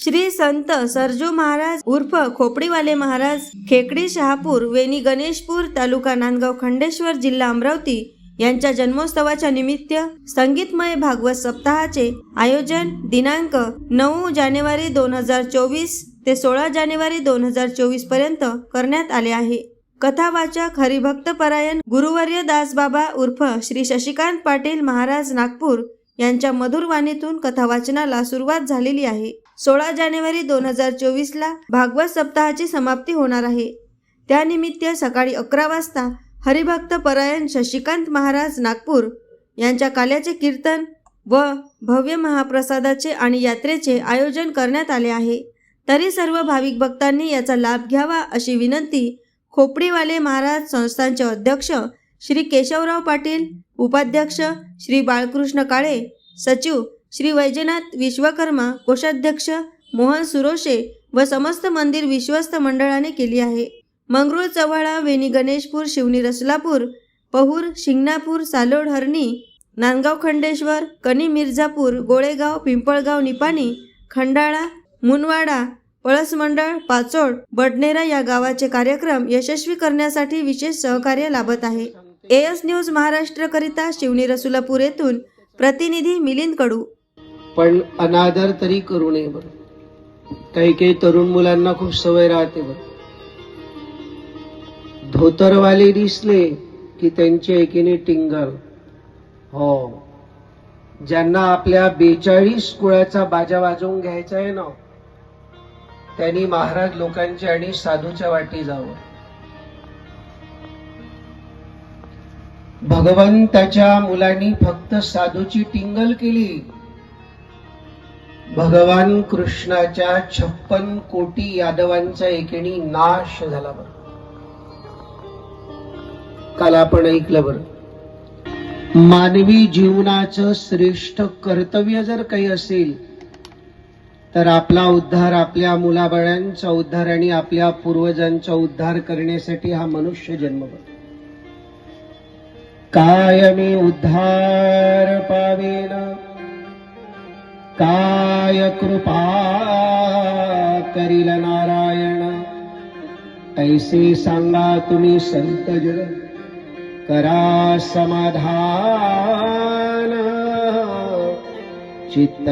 श्री संत सरजू महाराज उर्फ खोपडीवाले महाराज खेकडी शहापूर वेणी गणेशपूर तालुका नांदगाव खंडेश्वर जिल्हा अमरावती यांच्या जन्मोत्सवाच्या निमित्त संगीतमय भागवत सप्ताहाचे आयोजन दिनांक नऊ जानेवारी दोन हजार चोवीस ते सोळा जानेवारी दोन हजार चोवीसपर्यंत करण्यात आले आहे. कथावाचक हरिभक्त परायण गुरुवर्य दासबाबा उर्फ श्री शशिकांत पाटील महाराज नागपूर यांच्या मधुर वाणीतून कथावाचनाला सुरुवात झालेली आहे. सोळा जानेवारी दोन हजार चोवीसला भागवत सप्ताहाची समाप्ती होणार आहे. त्यानिमित्त सकाळी अकरा वाजता हरिभक्त परायण शशिकांत महाराज नागपूर यांच्या काल्याचे कीर्तन व भव्य महाप्रसादाचे आणि यात्रेचे आयोजन करण्यात आले आहे. तरी सर्व भाविक भक्तांनी याचा लाभ घ्यावा अशी विनंती खोपडीवाले महाराज संस्थांचे अध्यक्ष श्री केशवराव पाटील उपाध्यक्ष श्री बाळकृष्ण काळे सचिव श्री वैजनाथ विश्वकर्मा कोषाध्यक्ष मोहन सुरोशे व समस्त मंदिर विश्वस्त मंडळाने केली आहे. मंगरूळ चव्हाळा वेणी गणेशपूर शिवनी रसलापूर पहूर शिंगणापूर सालोड हरणी नांदगाव खंडेश्वर कनी मिर्झापूर गोळेगाव पिंपळगाव निपाणी खंडाळा मुनवाडा पळस मंडळ पाचोड बडनेरा या गावाचे कार्यक्रम यशस्वी करण्यासाठी विशेष सहकार्य लाभत आहे. एएस न्यूज महाराष्ट्रकरिता शिवनी रसुलापूर येथून प्रतिनिधी मिलिंद कडू. पण अनादर तरी करू नये बरं. काही काही तरुण मुलांना खूप सवय राहते बरं. धोतरवाले दिसले की त्यांची एकीने टिंगल. हो. ज्यांना आपल्या बेचाळीस कुळाचा बाजा वाजवून घ्यायचा आहे ना त्यांनी महाराज लोकांच्या आणि साधूच्या वाटी जावं. भगवंताच्या मुलांनी फक्त साधूची टिंगल केली. भगवान कृष्णाच्या छप्पन कोटी यादवांचा एकेणी नाश झाला बरं. काल आपण ऐकलं बरं. मानवी जीवनाचं श्रेष्ठ कर्तव्य जर काही असेल तर आपला उद्धार आपल्या मुलाबाळांचा उद्धार आणि आपल्या पूर्वजांचा उद्धार करण्यासाठी हा मनुष्य जन्म बरं. काय मी उद्धार पावेन? काय कृपा करील नारायण? ऐसे सांगा तुम्ही संत जन करा समाधान चित्त